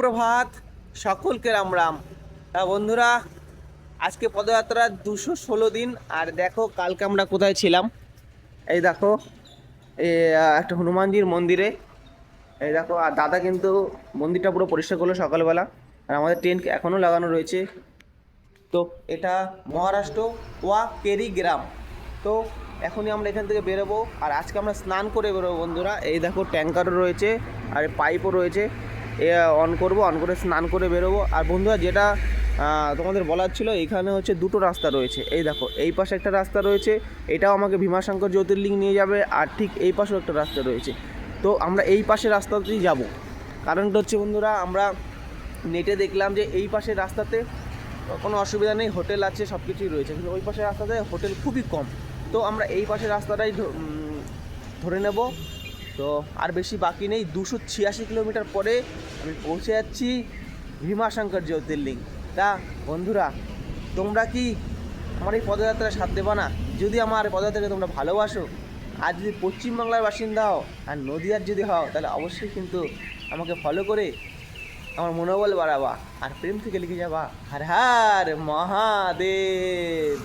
সুপ্রভাত, সকলকে রাম রাম। বন্ধুরা, আজকে পদযাত্রার দুশো ষোলো দিন, আর দেখো কালকে আমরা কোথায় ছিলাম। এই দেখো একটা হনুমানজির মন্দিরে। এই দেখো, আর দাদা কিন্তু মন্দিরটা পুরো পরিষ্কার করল সকালবেলা। আর আমাদের টেন্ট এখনও লাগানো রয়েছে। তো এটা মহারাষ্ট্র ওয়া কেরি গ্রাম। তো এখনই আমরা এখান থেকে বেরোবো। আর আজকে আমরা স্নান করে বেরোবো বন্ধুরা। এই দেখো ট্যাঙ্কারও রয়েছে, আর পাইপও রয়েছে। অন করব অন করে স্নান করে বেরোবো। আর বন্ধুরা, যেটা তোমাদের বলার ছিল, এখানে হচ্ছে দুটো রাস্তা রয়েছে। এই দেখো, এই পাশে একটা রাস্তা রয়েছে, এটাও আমাকে ভীমাশঙ্কর জ্যোতির্লিঙ্গ নিয়ে যাবে, আর ঠিক এই পাশেও একটা রাস্তা রয়েছে। তো আমরা এই পাশে রাস্তাতেই যাব। কারণটা হচ্ছে, বন্ধুরা, আমরা নেটে দেখলাম যে এই পাশের রাস্তাতে কোনো অসুবিধা নেই, হোটেল আছে সব কিছুই রয়েছে। কিন্তু ওই পাশের রাস্তাতে হোটেল খুবই কম। তো আমরা এই পাশের রাস্তাটাই ধরে নেব। তো আর বেশি বাকি নেই, দুশো ছিয়াশি কিলোমিটার পরে আমি পৌঁছে যাচ্ছি ভীমাশঙ্কর জ্যোতির্লিঙ্গ তা বন্ধুরা, তোমরা কি আমার এই পদযাত্রায় সাথ দেবা না? যদি আমার পদযাত্রাকে তোমরা ভালোবাসো, আর যদি পশ্চিমবাংলার বাসিন্দা হও আর নদীয়ার যদি হও, তাহলে অবশ্যই কিন্তু আমাকে ফলো করে আমার মনোবল বাড়াবা, আর প্রেম থেকে লিখে যাবা। হর হর মহাদেব!